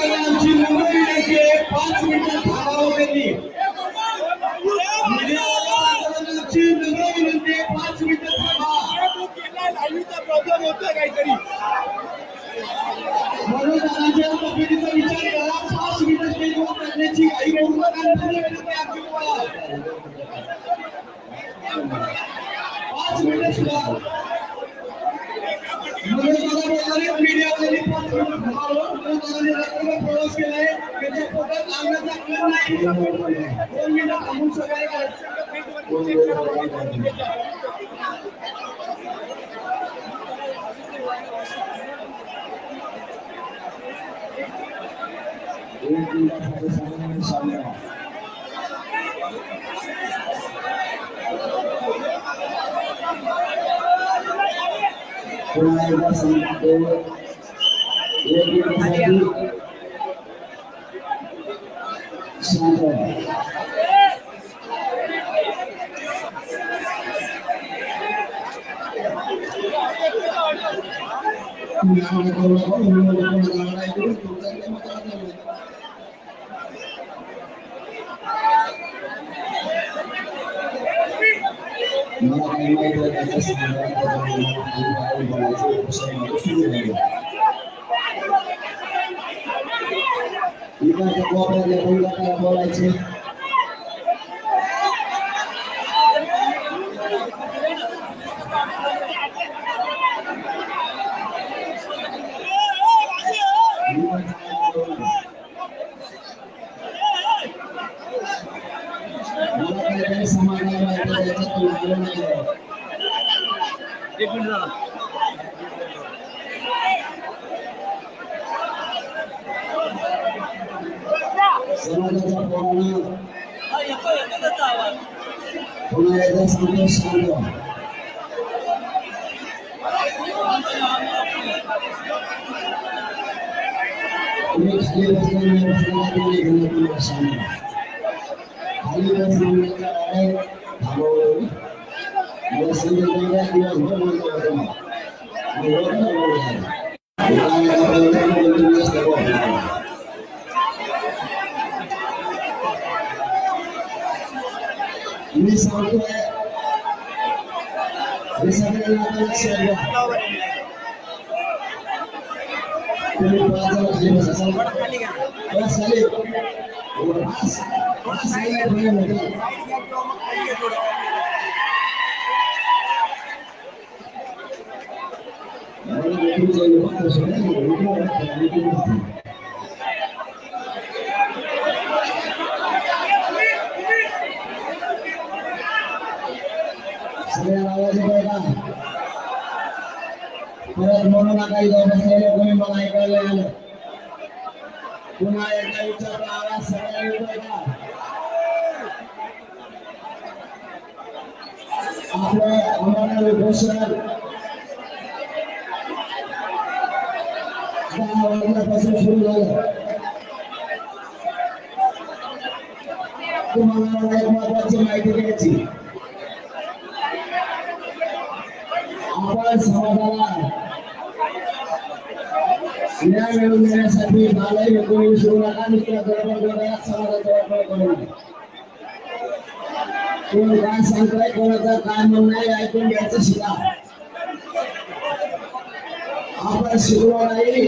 आमची मुंबई नेते पाच मिनिटं थांबावं त्यांनी. म्हणजे आमची पाच मिनिटं थांबा. प्रॉब्लेम होतोय काहीतरी म्हणून दादाच्या तब्येतीचा विचार करा. पाच मिनिटं स्टेजवर करण्याची काही विनंती आमची तुम्हाला. पाच मिनिटं सुद्धा. मला बोलणारे मीडियावाल्यांनी पाच मिनिटं थांबावं. म्हणून दादांनी रस्त्यावर प्रवास केलाय त्याच्या पोटात लागण्याचा कल नाही दोन मिनिटं थांबून सगळ्या एक मिनिटासाठी सर्वांनी शांत पुन्हा एकदा सांगतो एक मिनिटासाठी शांत व्हा. तुम्ही आम्हाला करू नका, तुम्ही मला कोणाला नाही करू, तुमचा काही मतलब नाही. मला काही माहीत नाही त्याचं सांगा, त्याच्यामुळे मला काही काय बोलायचं, विषय मला सुरू झाले. इकडच्या कोपऱ्यातल्या मुलीला काय बोलायचे मला काही काही समाधान वाटतं त्याच्यात लागलं नाही एक मिनिट झाला समाजाच्या पोरांना हा, येतो येतो त्याचा आवाज पुन्हा एकदा सांगतो शांत व्हा. तुम्ही खाली बसल्यामुळे बसण्याला तुम्ही घेणं तुम्हाला शांत व्हा. खाली बसल्यामुळे डायरेक्ट थांबवलं मला संध्याकाळी दिवसभर बोलतो होतो मी. मी रोज नाही बोलणार. एका एका बोलण्यात बोलून व्यस्त व्हा. मी सांगतोय हे सगळ्यांना आता लक्षात घ्या तुम्ही पाच जण खाली बसा बस खाली बस बस खाली खाली मध्ये. आणि meeting चालू आहे. तसं नाही, meeting आहे, meeting आहे. सगळ्यांना आवाज येतोय का परत म्हणू नका इथं बसलेले कोणी मला ऐकायला आलं. पुन्हा एकदा विचारतो आवाज सगळ्यांना येतोय का आपलं आम्हाला घोषण दहा वाजल्यापासून सुरू झालं तुम्हाला मला एक महत्वाची माहिती द्यायची आपण समाजाला न्याय मिळवून देण्यासाठी नालाही एकोणीस सुरू नुसत्या गडबड गडबडात समाजाचा वापर करू कोण काय सांगताय कोणाचं काय म्हणणं आहे ऐकून घ्यायचं शिका. आपण शिकलो नाही.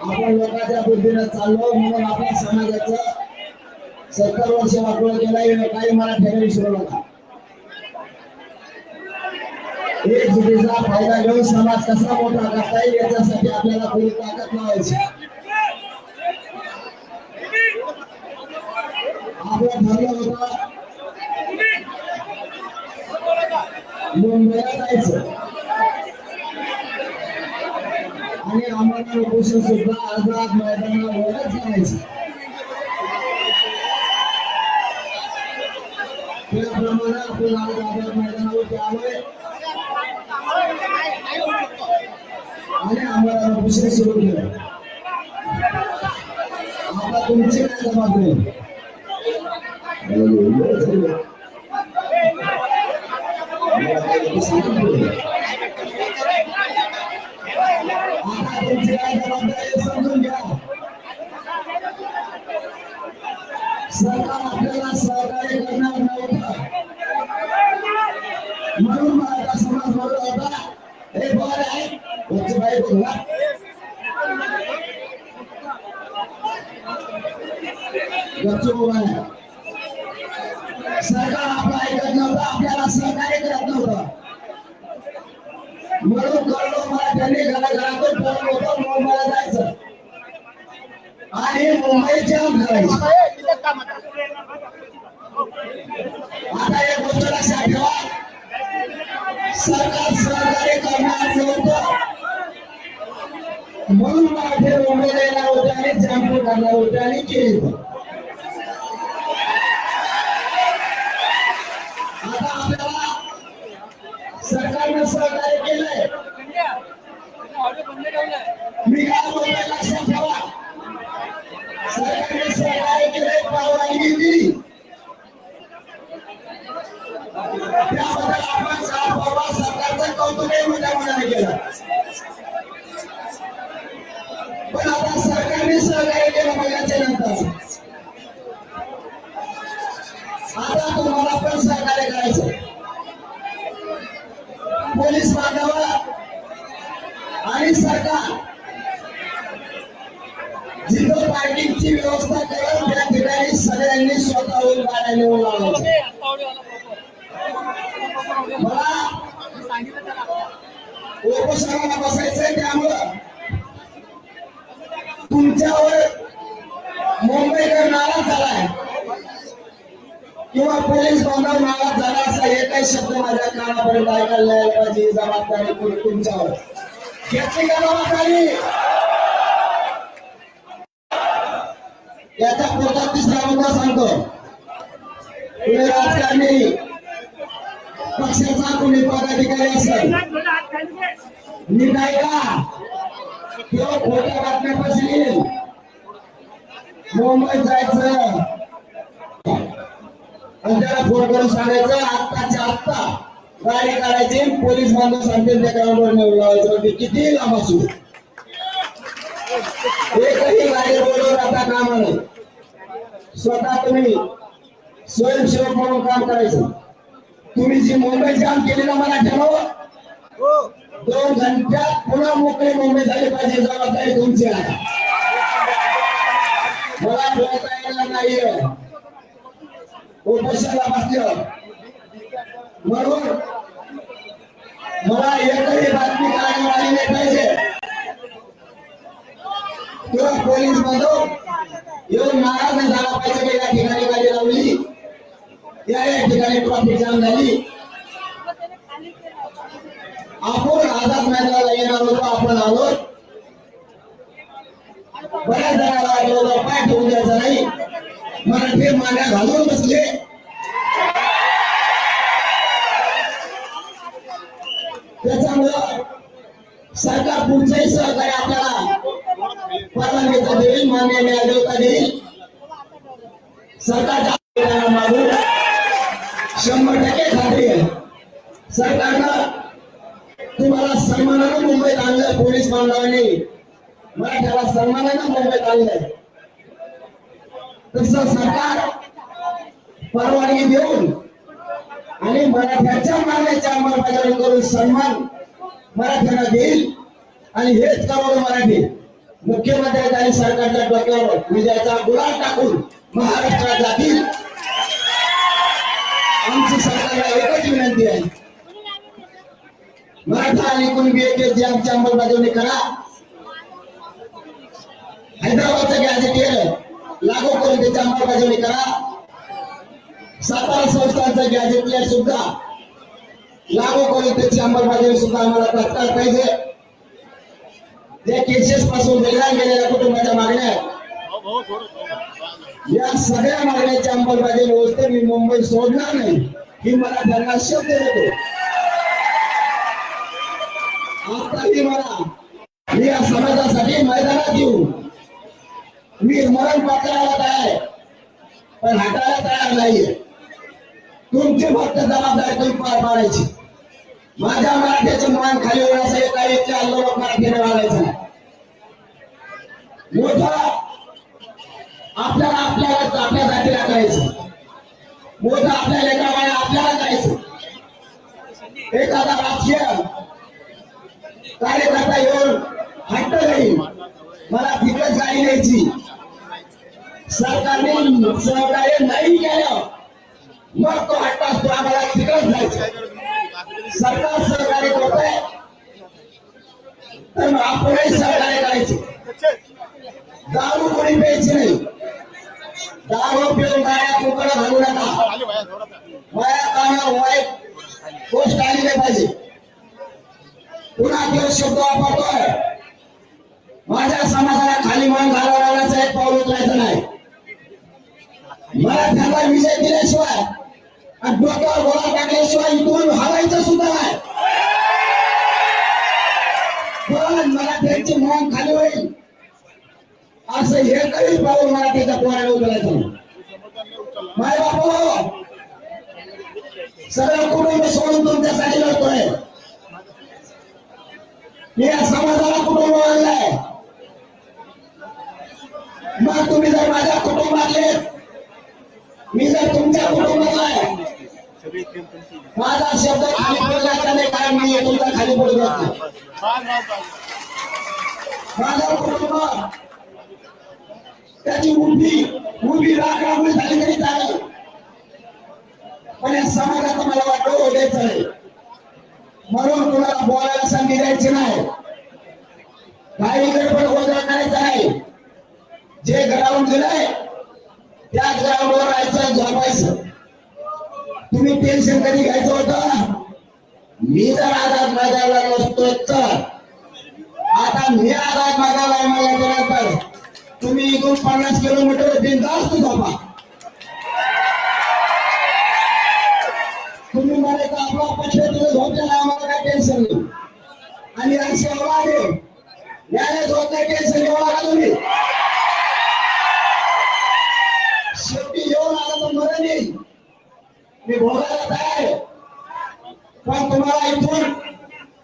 आपण लोकांच्या बुद्धीनं चाललो म्हणून आपण समाजाचं सत्तर वर्ष वापर केला काही मला ठेवा विसरू नका. एक जुटीचा फायदा घेऊन समाज कसा मोठा करता येईल याच्यासाठी आपल्याला थोडी ताकद लावायची. आपलं ठरलं होतं. मुंबईला जायचं. आणि आम्हाला उपोषण सुद्धा आझाद मैदानावरच करायचं त्याप्रमाणे आपण आज आझाद मैदानावरती आलोय आणि आम्हाला उपोषण सुरू केलं आता तुमची काय जबाबदारी मला काही गपचूप आहे सरकार आपला ऐकत नव्हतं आपल्याला सहकार्य करत नव्हतं. म्हणून कळलो मला त्यांनी घराघरातून फोन होतो मुंबईला जायचं. आणि मुंबई जाम करायची. आता एक गोष्ट लक्षात ठेवा सरकार सहकार्य करणार नव्हतं. म्हणून माझे मुंबईला येणार होते आणि जामपूर करणार होते आणि केली आता आपल्याला सरकारनं सहकार्य केलंय. मी काय बोलतोय लक्षात ठेवा. सरकारने सहकार्य केलंय परवानगी दिली. त्याबद्दल आपण काल परवा सरकारचं कौतुकही मोठ्या मनाने केलं. आता सरकारने सहकार्य केलं नंतर आता तुम्हाला पण सहकार्य करायचं पोलीस आणि सरकार जिथं पार्किंगची व्यवस्था करून त्या ठिकाणी सगळ्यांनी स्वतःहून गाड्या मला उपोषणाला बसायचंय त्यामुळं तुमच्यावर मुंबईकर नाराज झालाय. किंवा पोलीस बांधव नाराज झाला असा एकही शब्द माझ्या कानापर्यंत ऐकायला यायला पाहिजे जबाबदारी तुमच्यावर. घेतली का जबाबदारी याचा पुढचा तिसरा मुद्दा सांगतो. तुम्ही राजकारणी पक्षाचा कोणी पदाधिकारी असेल नीट ऐका किंवा खोट्या बातम्यापासून येईल मुंबईत जायचं. आणि त्याला फोन करून सांगायचं आत्ताच्या आत्ता गाडी काढायची पोलीस बांधव सांगतील त्या ग्राउंडवर नेऊन लावायचं म्हणजे किती लांब असू? एकही गाडी रोडवर आता कामा नाही स्वतः तुम्ही स्वयंसेवक म्हणून काम करायचं. तुम्ही जी मुंबई जाम केली ना मला ठरव. हो. दोन घंट्यात पुन्हा मोकळे मुंबई झाले पाहिजे जबाबदारी तुमची आहे. मला बोलता येणार नाही उपोषणाला बसलं म्हणून मला एकही बातमी काढून आली नाही पाहिजे. किंवा पोलीस बांधव येऊन नाराज झाला पाहिजे या ठिकाणी गाडी लावली. या ठिकाणी ट्रॉफिक जाम झाली. आपण आझाद मैदानाला येणार होतो आपण आलो. बऱ्याच जणांना आलो पाय ठेवून द्यायचा नाही. मराठी मांड्या घालून बसले. त्याच्यामुळं सरकार पुढचंही सहकार्य आपल्याला परवानगीचा देईल मान्य न्यायदेवता देईल. सरकारच्या मुंबईत आहे तसं सरकार परवानगी देऊन आणि मराठ्याच्या मागण्याच्या अंमलबजावणी करून सन्मान मराठ्यांना देईल आणि हेच करोड मराठी मुख्यमंत्र्यांचा आणि सरकारच्या डोक्यावर विजयाचा गुलाल टाकून महाराष्ट्रात जातील. आमची सरकारला एकच विनंती आहे. मराठा आणि कुणबी जी आमची अंमलबजावणी करा. हैदराबादचं गॅझेटियर लागू करून त्याची अंमलबजावणी करा. सातारा संस्थांचं गॅझेटियर सुद्धा. लागू करून त्याची अंमलबजावणी सुद्धा आम्हाला तत्काळ पाहिजे. या केसेस पासून वेगळ्या गेलेल्या कुटुंबाच्या मागण्या या सगळ्या मागण्याची अंमलबजावणी व्यवस्थेत मी मुंबई सोडणार नाही. ही मला त्यांना शब्द देतो. आताही मला मी या समाजासाठी मैदानात येऊ. मी मरण पत्राला तयार पण हटायला तयार नाहीये. तुमची फक्त जबाबदारी तुम्ही पार पाडायची. माझ्या मराठ्याचं मान खाली होण्यासाठी एका आंदोलन मराठीने वाढायचं मोठा आपल्याला आपल्याला आपल्या जातीला करायचं. मोठं आपल्या लेकराबाळा आपल्याला करायचं. एखादा राजकीय कार्यकर्ता येऊन हट्ट घेईल मला तिकडच गाडी न्यायची सरकारने सहकार्य नाही केलं मग तो हट्ट असतो आम्हाला तिकडच जायचं सरकार सहकार्य करतोय तर मग आपणही सहकार्य करायचे. दारू कोणी प्यायची नाही. दारू पिऊन गाड्या कुकडा घालू नका. वया काना वाईट गोष्ट आली नाही पाहिजे. पुन्हा तो शब्द वापरतोय. माझ्या समाजाला खाली मान घालवण्याचं एक पाऊल उचलायचं नाही. मला त्यांना विजय दिल्याशिवाय आणि डोक्यावर गोळा टाकल्याशिवाय इथून हवायचं सुद्धा आहे पण मला त्यांची मान खाली होईल. असं हे काही पाऊल मला त्याच्या पोराला उचलायचं माय बापू सगळं कुटुंब सोडून तुमच्यासाठी लढतोय मी या समाजाला कुटुंब आणलाय मग तुम्ही जर माझ्या कुटुंबातले तुमच्या कुटुंबातला आहे माझा शब्द खाली पडल्याचा नाही कारण मी तुमचा खाली पडत नाही माझं कुटुंब त्याची उभी उभी राख झाली तरी चालेल पण या समाजात मला वाटतं ओढायचं आहे म्हणून कुणाला बोलायला संधी द्यायची नाही काही गडबड गोंधळ करायचा नाही जे ग्राउंड दिलंय त्याच ग्राउंडवर राहायचं जमायचं तुम्ही टेन्शन कधी घ्यायचं होतं? मी जर आधार मागायला नसतो तर. आता मी आधार मागायला मला गेल्यानंतर तुम्ही इकडून पन्नास किलोमीटर बिनधास्त झोपा. तुम्ही मला आपला पक्षात झोपलेला आम्हाला काय टेन्शन नाही. आणि अशी आवाज आहे याने झोप टेन्शन घेऊ नका तुम्ही शेवटी येऊन नाही. मी बोलायला तयार आहे. पण तुम्हाला इथून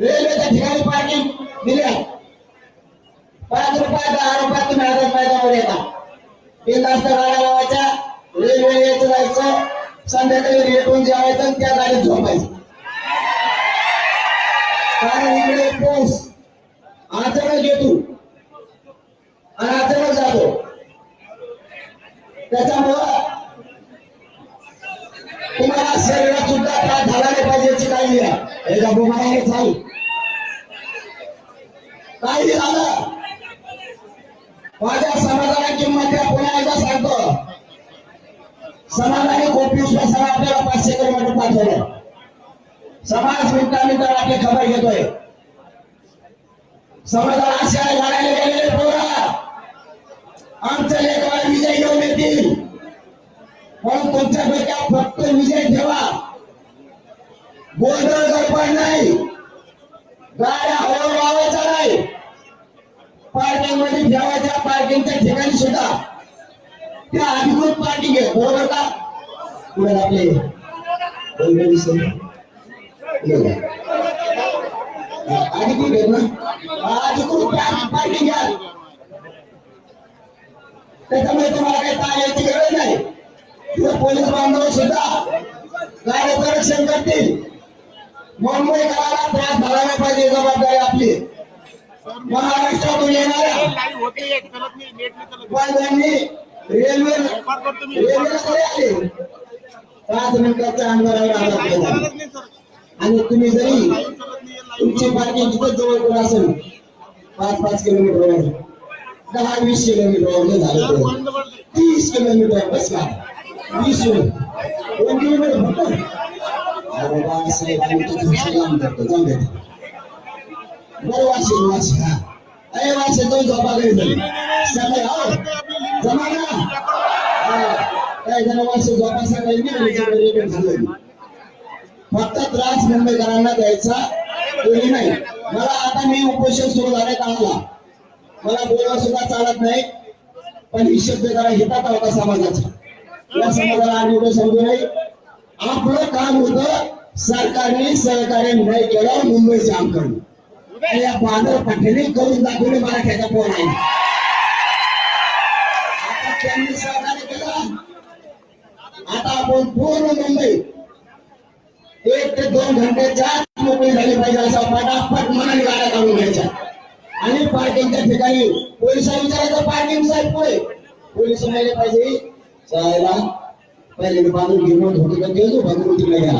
रेल्वेच्या ठिकाणी पार्किंग दिल्या पाच रुपये दहा रुपयात तुम्ही हजार मैदानावर येता. बिनधास्त गाड्या लावायच्या रेल्वे यायचं जायचं. संध्याकाळी रेटून जेवायचं त्या गाडीत झोपायचं. कारण इकडे पाऊस अचानक येतो. आणि अचानक जातो. त्याच्यामुळं तुम्हाला शरीरात सुद्धा त्रास झाला नाही पाहिजे याची काळजी घ्या. हे का चालू. काही झालं माझ्या समाजाला किंमत द्या पुन्हा एकदा सांगतो. समाजाने कोपी विश्वासाने आपल्याला पाचशे किलोमीटर पाठवलं. समाज मिनिटा तर आपली खबर घेतोय. समाजाला अशा लढायला गेलेले पोरा. आमचं लेकर पण तुमच्या डोक्यात फक्त विजय ठेवा. गोंधळ गडबड नाही. गाड्या हळू लावायचा नाही. पार्किंगमध्ये ठेवायच्या पार्किंगच्या ठिकाणी सुद्धा. त्या अधिकृत पार्किंग आहे. बरोबर का? पुढे आपले अधिकृत आहे ना. अधिकृत पार्किंग घ्या. त्याच्यामुळे तुम्हाला काही ताण यायची गरज नाही. पोलीस बांधव सुद्धा गाड्याचं रक्षण करतील. मुंबईकराला त्रास झाला नाही पाहिजे जबाबदारी आपली. महाराष्ट्रातून येणाऱ्या पण त्यांनी रेल्वे रेल्वेला तरी आले. पाच मिनिटाच्या अंतरावर आला आणि तुम्ही जरी तुमची पार्किंग तिथं जवळ कोण असेल पाच पाच किलोमीटर दहा वीस किलोमीटर झालं. तीस किलोमीटर बस का वीस दोन किलोमीटर फक्त अरे बाबा असं बरं हा. अरे झोपा घरी झाली हो. जमा काही जण झोपा सकाळी झालं. फक्त त्रास मुंबईकरांना द्यायचा कोणी नाही. मला आता मी उपोषण सुरू झाले आला मला बोलणं सुद्धा चालत नाही पण ही शब्द जरा होता समाजाचा या समाजाला आम्ही एवढं समजू नये आपलं काम होत सरकारने सहकार्य नाही केलं मुंबई जाम करणं आणि या बांधव पाठीने करून दाखवले मराठ्याचा पोर आहे आता त्यांनी सहकार्य केलं आता आपण पूर्ण मुंबई एक ते दोन घंट्याच्या मोकळी झाली पाहिजे असा पटापट मनाने गाड्या काढून घ्यायच्या आणि पार्किंगच्या ठिकाणी पोलिसांनी विचारायचं पार्किंग साहेब पुढे. पोलीस माहिती पाहिजे. जायला. पहिले मी बांधून घेऊन होतो का गेलो बांधून तिला गेला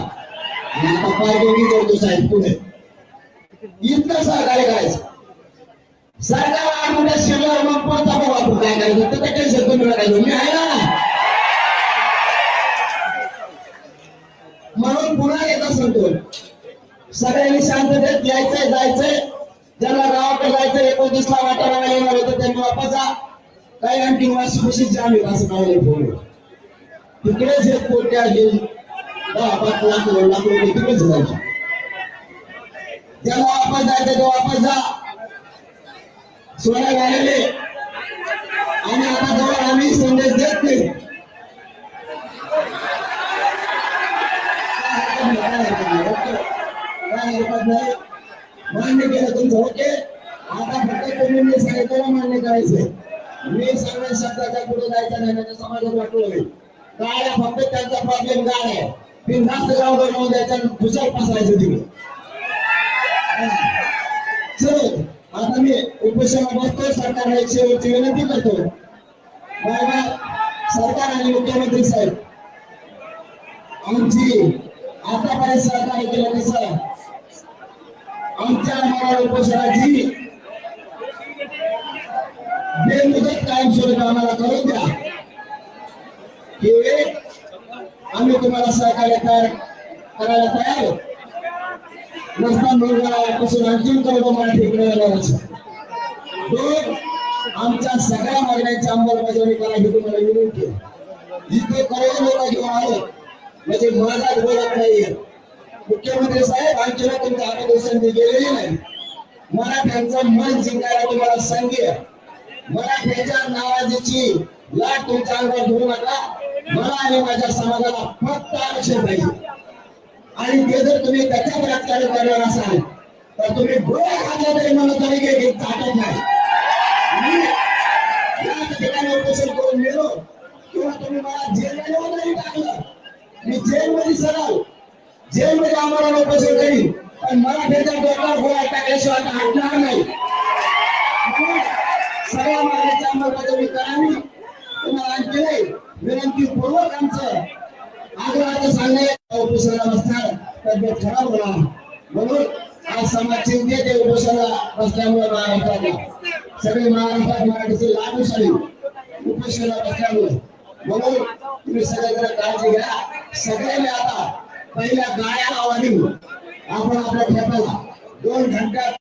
आणि आता पाय दोन्ही करतो साहेब पुढे. इतकं सहकार्य करायचं? सरकार आम्हाला शिरल्यावर मग कोणता भाऊ आपण काय करायचं? तर त्या टेन्शन कमी करायचं मी आहे ना? म्हणून पुन्हा एकदा सांगतो सगळ्यांनी शांततेत यायचंय जायचंय. ज्यांना गावाकडे जायचं एकोणतीसला वाटायला येणार होतं त्यांनी वापस जा. काही आणखी वाशी खुशी जाम येत असं काय फोन तिकडेच हे कोट्या घेऊन दहा पाच लाख दोन लाख रुपये तिकडेच जायचे. वापस जायचं वापस जा. सोडा आणि आता जवळ आम्ही संदेश देत नाही. काय हरकत नाही मान्य केलं तुमचं ओके. आता फक्त तुम्ही सांगितलं मान्य करायचंय. मी सगळ्या शब्दाच्या पुढे जायचं नाही त्याच्या समाजात वाटलं होईल काय फक्त त्यांचा प्रॉब्लेम काय आहे? बिनधास्त गाव बनवून द्यायचा आणि खुशाल पसरायचं तिकडे. चल आता मी उपोषण बसतो सरकारला एक शेवटची विनंती करतो बाबा सरकार आणि मुख्यमंत्री साहेब. आमची आतापर्यंत सहकार्य केलं कसं आमच्या आम्हाला उपोषणाची बेमुदत कायमस्वरूपी आम्हाला करून द्या. हे आम्ही तुम्हाला सहकार्य तयार करायला तयार आहोत. नसता मुलगापासून अंतिम करोडो मराठी दोन आमच्या सगळ्या मागण्यांची अंमलबजावणी करा ही तुम्हाला विनंती आहे. इथे करोडो लोक घेऊन आलो. म्हणजे माझा बोलत नाहीये. मुख्यमंत्री साहेब आमच्या तुमच्या हातात संधी गेलेली नाही. मराठ्यांचं मन जिंकायला तुम्हाला संधी आहे. मराठ्याच्या नावाची लाट तुमच्या अंगावर घेऊ नका. मला आणि माझ्या समाजाला फक्त आरक्षण पाहिजे. आणि ते जर तुम्ही त्याच्या प्रकारे करणार असाल तर तुम्ही डोळ्या खात्या तरी मला तरी काही चाटत नाही. ठिकाणी उपोषण करून गेलो किंवा तुम्ही मला जेलमध्ये नाही टाकलं. मी जेलमध्ये सराव जेलमध्ये आम्हाला उपोषण करीन. पण मराठीच्या डोक्यावर गोळ्या टाकल्याशिवाय हटणार नाही म्हणून सगळ्या मागण्याची तुम्हाला केले नाही. विनंतीपूर्वक आमचं आग्रहाचं सांगणे उपोषणाला बसणार तब्येत खराब होणार. म्हणून आज समाज चिंतेत आहे उपोषणाला बसल्यामुळे महाराष्ट्राला सगळे महाराष्ट्रात मराठीचे लागू झाली उपोषणाला बसल्यामुळे. म्हणून तुम्ही सगळ्यांना काळजी घ्या. सगळ्यांनी आता पहिल्या गाळ्याला आवाज आपण आपल्या खेळाला दोन घंट्यात